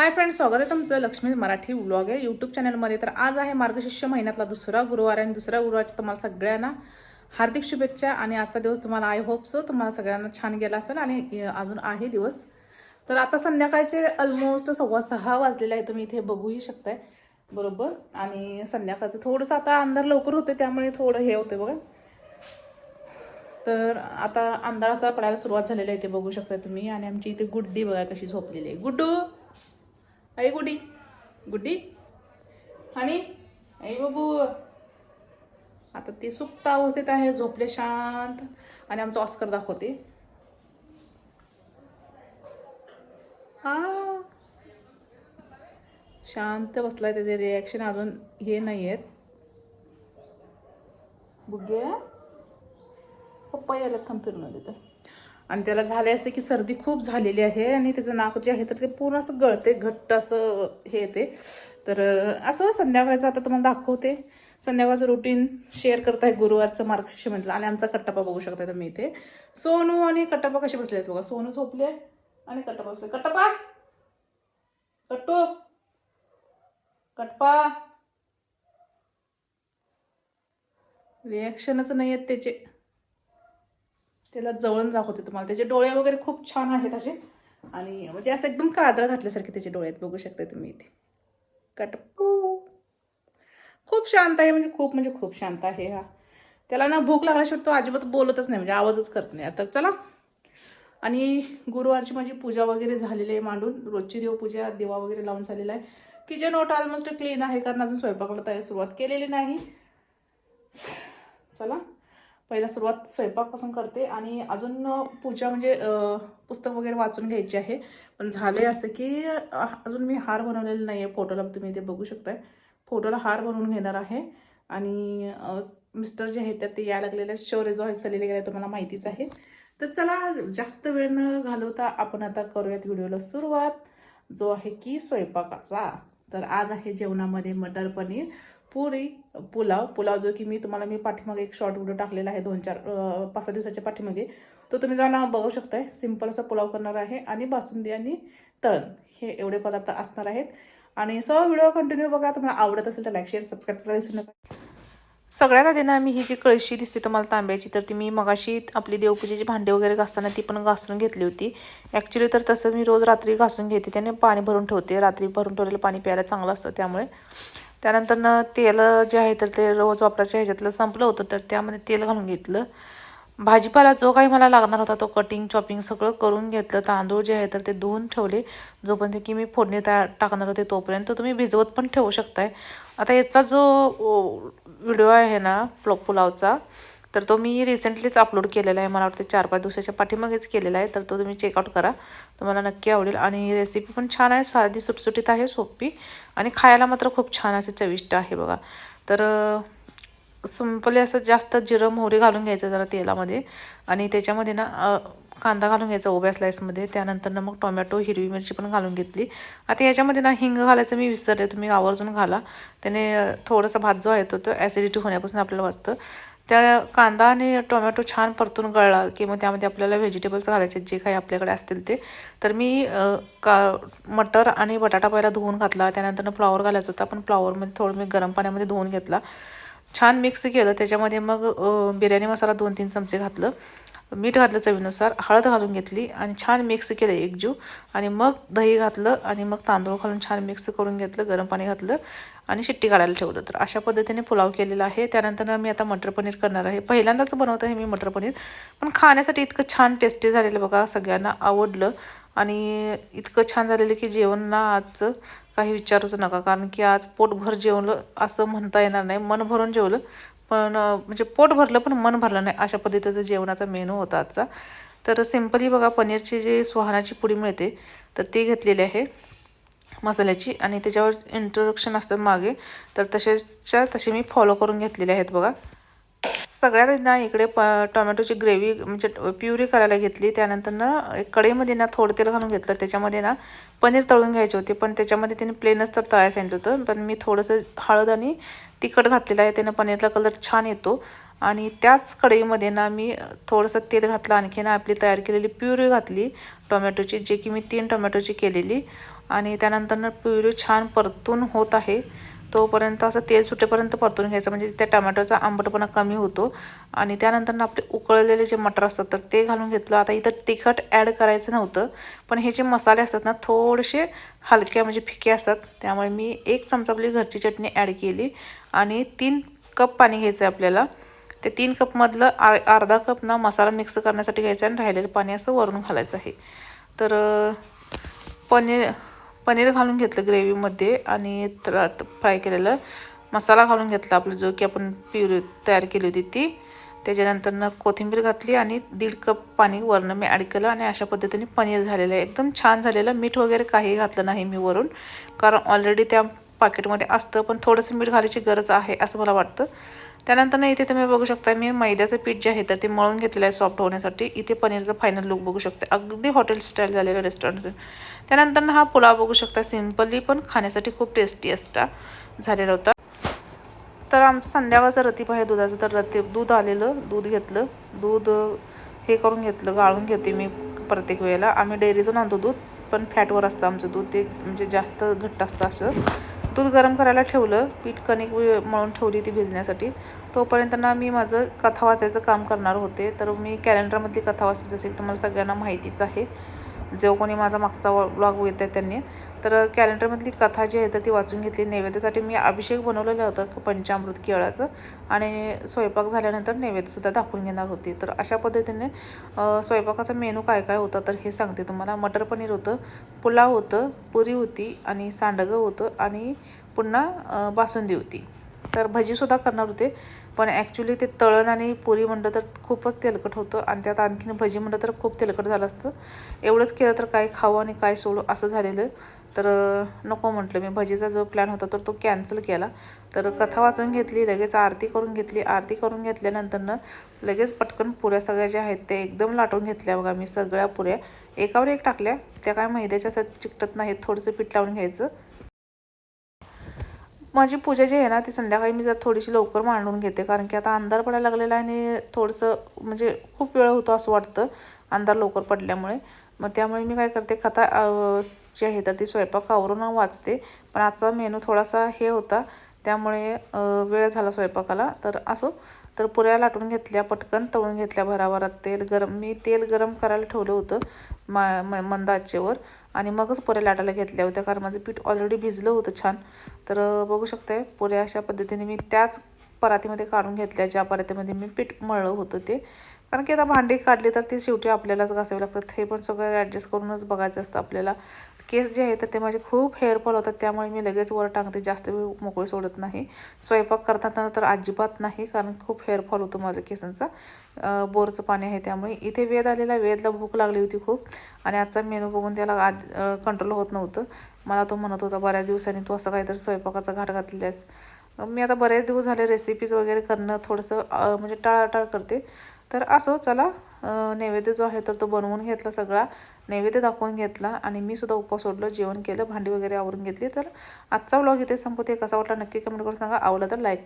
Hi friends स्वागत आहे तुमचं लक्ष्मी मराठी ब्लॉग आहे यूट्यूब चॅनलमध्ये तर आज आहे मार्गशिष्य महिन्यातला दुसरा गुरुवार आहे आणि दुसऱ्या गुरुवारच्या तुम्हाला सगळ्यांना हार्दिक शुभेच्छा आणि आजचा दिवस तुम्हाला आय होप सो तुम्हाला सगळ्यांना छान गेला असेल आणि अजून आहे दिवस. तर आता संध्याकाळचे ऑलमोस्ट सव्वा सहा वाजलेले आहे तुम्ही इथे बघूही शकताय. बरोबर? आणि संध्याकाळचं थोडंसं आता अंधार लवकर होते त्यामुळे थोडं हे होते बघा. तर आता अंधार असा पडायला सुरुवात झालेली आहे ते बघू शकता तुम्ही. आणि आमची इथे गुड्डी बघा कशी झोपलेली आहे. गुड्डू! ऐ गुड्डी गुड्डी आणि आई बाबू. आता ती सुप्त अवस्थेत आहे झोपले शांत. आणि आमचं ऑस्कर दाखवते. हा. शांत बसलाय त्याचे रिॲक्शन अजून हे नाही आहेत बुग्या पप्पा यायला थांब फिरून देतं आणि त्याला झाले असे की सर्दी खूप झालेली आहे आणि त्याचं नाक जे आहे तर ते पूर्ण असं गळते घट्ट असं हे येते. तर असं हो, संध्याकाळचं आता तुम्हाला दाखवते. संध्याकाळचं रुटीन शेअर करताय गुरुवारचं मार्गदर्शन म्हटलं आणि आमचा कट्टापा बघू शकता तुम्ही इथे. सोनू आणि कट्टापा कसे बसले आहेत बघा. सोनू झोपले आणि कट्टापा बसले कट्टापा! कट्टू! कटपा रिॲक्शनच नाही आहेत त्याचे. त्याला जवळून दाखवते तुम्हाला. त्याचे डोळे वगैरे खूप छान आहेत असे. आणि म्हणजे असं एकदम काजळ घातल्यासारखे त्याचे डोळे आहेत. बघू शकता तुम्ही इथे. कटपू खूप शांत आहे म्हणजे खूप म्हणजे खूप शांत आहे हा. त्याला ना भूक लागल्याशिवाय तो अजिबात बोलतच नाही. म्हणजे आवाजच करत नाही. आता चला. आणि गुरुवारची माझी पूजा वगैरे झालेली आहे मांडून. रोजची देवपूजा दिवा वगैरे लावून झालेला आहे. किचन ओट ऑलमोस्ट क्लीन आहे कारण अजून स्वयंपाकाला तयार सुरुवात केलेली नाही. चला. पहिला सुरुवात स्वयंपाकपासून करते आणि अजून पूजा म्हणजे पुस्तक वगैरे वाचून घ्यायची आहे. पण झाले असं की अजून मी हार बनवलेला नाही आहे फोटोला तुम्ही ते बघू शकताय. फोटोला हार बनवून घेणार आहे. आणि मिस्टर जे आहेत तर ते या लागलेले शौर्य जो आहे सलीला गेला तुम्हाला माहितीच आहे. तर चला जास्त वेळ न घालवता आपण आता करूयात व्हिडिओला सुरुवात जो आहे की स्वयंपाकाचा. तर आज आहे जेवणामध्ये मटर पनीर पुरी पुलाव पुलाव जो की मी तुम्हाला मी पाठीमागे एक शॉर्ट व्हिडिओ टाकलेला आहे दोन चार पाच सहा दिवसाच्या पाठीमागे. तो तुम्ही जाऊन बघू शकताय. सिंपल असा पुलाव करणार आहे आणि बासुंदी आणि तळण हे एवढे पदार्थ असणार आहेत. आणि सर्व व्हिडिओ कंटिन्यू बघा. तुम्हाला आवडत असेल तर लाईक शेअर सबस्क्राईब करायला विसरू नका. सगळ्यात आधी ना मी ही जी कळशी दिसते तुम्हाला तांब्याची तर ती मी मगाशी आपली देवपूजेची भांडे वगैरे घासताना ती पण घासून घेतली होती. ॲक्च्युली तर तसं मी रोज रात्री घासून घेते. त्याने पाणी भरून ठेवते. रात्री भरून ठेवलेलं पाणी प्यायला चांगलं असतं त्यामुळे. त्यानंतर ना तेल जे आहे तर ते रोज वापरायच्या ह्याच्यातलं संपलं होतं तर त्यामध्ये तेल घालून घेतलं. भाजीपाला जो काही मला लागणार होता तो कटिंग चॉपिंग सगळं करून घेतलं. तांदूळ जे आहे तर ते धुवून ठेवले. जोपर्यंत की मी फोडणी त्या टाकणार होते तोपर्यंत तुम्ही भिजवत पण ठेवू शकताय. आता याचा जो व्हिडिओ आहे ना प्लो पुलावचा तर तो मी रिसेंटलीच अपलोड केलेला आहे. मला वाटतं चार पाच दिवसाच्या पाठीमागेच केलेला आहे. तर तो तुम्ही चेकआउट करा. तुम्हाला नक्की आवडेल. आणि रेसिपी पण छान आहे. साधी सुटसुटीत आहे सोपी. आणि खायला मात्र खूप छान असे चविष्ट आहे बघा. तर सिंपली असं जास्त जिरं मोहरी घालून घ्यायचं जरा तेलामध्ये. आणि त्याच्यामध्ये ना कांदा घालून घ्यायचा उभ्या स्लाईसमध्ये त्यानंतर ना मग टोमॅटो हिरवी मिरची पण घालून घेतली. आता याच्यामध्ये ना हिंग घालायचं मी विसरले. तुम्ही आवर्जून घाला. त्याने थोडासा भात जो आहे तो तो ॲसिडिटी होण्यापासून आपल्याला वाचतं. त्या कांदा आणि टोमॅटो छान परतून गळला की मग त्यामध्ये आपल्याला व्हेजिटेबल्स घालायचे जे काही आपल्याकडे असतील ते. तर मी का मटर आणि बटाटा पहिला धुवून घातला त्यानंतर फ्लॉवर घालायचा होता. पण फ्लॉवरमध्ये थोडं मी गरम पाण्यामध्ये धुवून घेतला. छान मिक्स केलं. त्याच्यामध्ये मग बिर्याणी मसाला दोन तीन चमचे घातलं. मीठ घातलं चवीनुसार हळद घालून घेतली आणि छान मिक्स केलं एकजू आणि मग दही घातलं आणि मग तांदूळ घालून छान मिक्स करून घेतलं गरम पाणी घातलं आणि शिट्टी काढायला ठेवलं. तर अशा पद्धतीने पुलाव केलेला आहे. त्यानंतर मी आता मटर पनीर करणार आहे. पहिल्यांदाच बनवत आहे मी मटर पनीर. पण खाण्यासाठी इतकं छान टेस्टी झालेलं बघा सगळ्यांना आवडलं. आणि इतकं छान झालेलं की जेवण ना आजचं काही विचारूच नका कारण की आज पोटभर जेवलं असं म्हणता येणार नाही. मन भरून जेवलं पण म्हणजे पोट भरलं पण मन भरलं नाही अशा पद्धतीचं जेवणाचा मेनू होता आजचा. तर सिम्पली बघा पनीरची जी सुहानाची पुडी मिळते तर ती घेतलेली आहे मसाल्याची. आणि त्याच्यावर इंट्रोडक्शन असतात मागे तर तसेच्या तसे मी फॉलो करून घेतलेले आहेत बघा. सगळ्यात ना इकडे प टोमॅटोची ग्रेव्ही म्हणजे प्युरी करायला घेतली. त्यानंतर ना एक कढईमध्ये ना थोडं तेल घालून घेतलं. त्याच्यामध्ये ना पनीर तळून घ्यायचे होते. पण त्याच्यामध्ये त्याने प्लेनच तर तळायला सांगितलं होतं. पण मी थोडंसं हळद आणि तिखट घातलेलं आहे. त्यानं पनीरला कलर छान येतो. आणि त्याच कढईमध्ये ना मी थोडंसं तेल घातलं. आणखीन आपली तयार केलेली प्युरी घातली टोमॅटोची जे की मी तीन टोमॅटोची केलेली. आणि त्यानंतर प्युरी छान परतून होत आहे. तोपर्यंत असं तेल सुटेपर्यंत परतून घ्यायचं. म्हणजे त्या टमॅटोचा आंबटपणा कमी होतो. आणि त्यानंतर आपले उकळलेले जे मटर असतात तर ते घालून घेतलं. आता इथं तिखट ॲड करायचं नव्हतं. पण हे जे मसाले असतात ना थोडेसे हलक्या म्हणजे फिके असतात. त्यामुळे मी एक चमचा आपली घरची चटणी ॲड केली. आणि तीन कप पाणी घ्यायचं आहे आपल्याला. ते तीन कपमधलं आर अर्धा कप ना मसाला मिक्स करण्यासाठी घ्यायचा आणि राहिलेलं पाणी असं वरून घालायचं आहे. तर पनीर पनीर घालून घेतलं ग्रेव्हीमध्ये आणि फ्राय केलेलं मसाला घालून घेतला आपलं जो की आपण प्युरी तयार केली होती ती. त्याच्यानंतरनं कोथिंबीर घातली आणि दीड कप पाणी वरनं मी ॲड केलं आणि अशा पद्धतीने पनीर झालेलं आहे. एकदम छान झालेलं. मीठ वगैरे काही घातलं नाही मी वरून कारण ऑलरेडी त्या पाकिटमध्ये असतं पण थोडंसं मीठ घालायची गरज आहे असं मला वाटतं. त्यानंतर इथे तुम्ही बघू शकता मी मैद्याचं पीठ जे आहे तर ते मळून घेतलेलं आहे सॉफ्ट होण्यासाठी. इथे पनीरचं फायनल लुक बघू शकते. अगदी हॉटेल स्टाईल झालेलं रेस्टॉरंट त्यानंतर हा पुलाव बघू शकता. सिम्पली पण खाण्यासाठी खूप टेस्टी असता. झालेला होता. तर आमचं संध्याकाळचं रतीप आहे दुधाचं तर रतीप दूध आलेलं दूध घेतलं. दूध हे करून घेतलं गाळून घेते मी प्रत्येक वेळेला. आम्ही डेअरीतून आणतो दूध पण फॅटवर असतं आमचं दूध. ते म्हणजे जास्त घट्ट असतं असं. दूध गरम करायला ठेवलं पीठ कणिक मळून ठेवली ती भिजण्यासाठी. तोपर्यंत ना मी माझं कथा वाचायचं काम करणार होते. तर मी कॅलेंडरमधली कथा वाचायची असेल तुम्हाला सगळ्यांना माहितीच आहे. जो कोणी माझा मागचा ब्लॉग येत आहे त्यांनी तर कॅलेंडरमधली कथा जी आहे तर ती वाचून घेतली. नैवेद्यासाठी मी अभिषेक बनवलेलं होतं पंचामृत केळाचं. आणि स्वयंपाक झाल्यानंतर नैवेद्यसुद्धा दाखवून घेणार होती. तर अशा पद्धतीने स्वयंपाकाचा मेनू काय काय होता तर हे सांगते तुम्हाला. मटर पनीर होतं पुलाव होतं पुरी होती आणि सांडगं होतं आणि पुन्हा बासुंदी होती. तर भजीसुद्धा करणार होते. पण ॲक्च्युली ते तळण आणि पुरी म्हणलं तर खूपच तेलकट होतं आणि त्यात आणखीन भजी म्हणलं तर खूप तेलकट झालं असतं. एवढंच केलं तर काय खावं आणि काय सोडू असं झालेलं. तर नको म्हटलं मी. भजीचा जो प्लॅन होता तर तो कॅन्सल केला. तर कथा वाचून घेतली लगेच आरती करून घेतली. आरती करून घेतल्यानंतरनं लगेच पटकन पुऱ्या सगळ्या ज्या आहेत ते एकदम लाटून घेतल्या बघा. मी सगळ्या पुऱ्या एकावर एक टाकल्या. त्या काय मैद्याच्या चिकटत नाहीत. थोडंसं पीठ लावून घ्यायचं. माझी पूजा जी आहे ना ती संध्याकाळी मी जर थोडीशी लवकर मांडून घेते. कारण की आता अंधार पडायला लागलेला आणि थोडंसं म्हणजे खूप वेळ होतो असं वाटतं अंधार लवकर पडल्यामुळे. मग त्यामुळे मी काय करते कथा जी आहे तर ती स्वयंपाक आवरून वाचते. पण आजचा मेनू थोडासा हे होता. त्यामुळे वेळ झाला स्वयंपाकाला. तर असो तर पुऱ्या लाटून घेतल्या पटकन तळून घेतल्या भराभरात तेल गरम मी तेल गरम करायला ठेवलं होतं मा मंद आचेवर. आणि मगच पुऱ्या लाटायला घेतल्या होत्या कारण माझं पीठ ऑलरेडी भिजलं होतं छान. तर बघू शकते पुऱ्या अशा पद्धतीने मी त्याच परातीमध्ये काढून घेतल्या ज्या परातीमध्ये मी पीठ मळलं होतं ते. कारण की आता भांडी काढली तर ती शेवटी आपल्यालाच घासावी लागतात. हे पण सगळं ॲडजस्ट करूनच बघायचं असतं आपल्याला. केस जे आहे तर ते माझे खूप हेअरफॉल होतात त्यामुळे मी लगेच वर टाकते जास्त वेळ मोकळी सोडत नाही. स्वयंपाक करताना तर अजिबात नाही कारण खूप हेअरफॉल होतो माझ्या केसांचा. बोरचं पाणी आहे त्यामुळे. इथे वेद आलेला वेदला भूक लागली होती खूप. आणि आजचा मेनू बघून त्याला आज कंट्रोल होत नव्हतं. मला तो म्हणत होता बऱ्याच दिवसांनी तू असं काहीतरी स्वयंपाकाचा घाट घातलेलास मी आता बरेच दिवस झाले रेसिपीज वगैरे करणं थोडंसं म्हणजे टाळाटाळ करते. तर असं चला नैवेद्य जो आहे तर तो बनवून घेतला सगळा. नैवेद्य दाखवून घेतला आणि मी सुद्धा उपवास सोडलं जेवण केलं भांडी वगैरे आवरून घेतली. तर आजचा व्लॉग इथे संपवते. कसा वाटला नक्की कमेंट करून सांगा. आवडला तर लाईक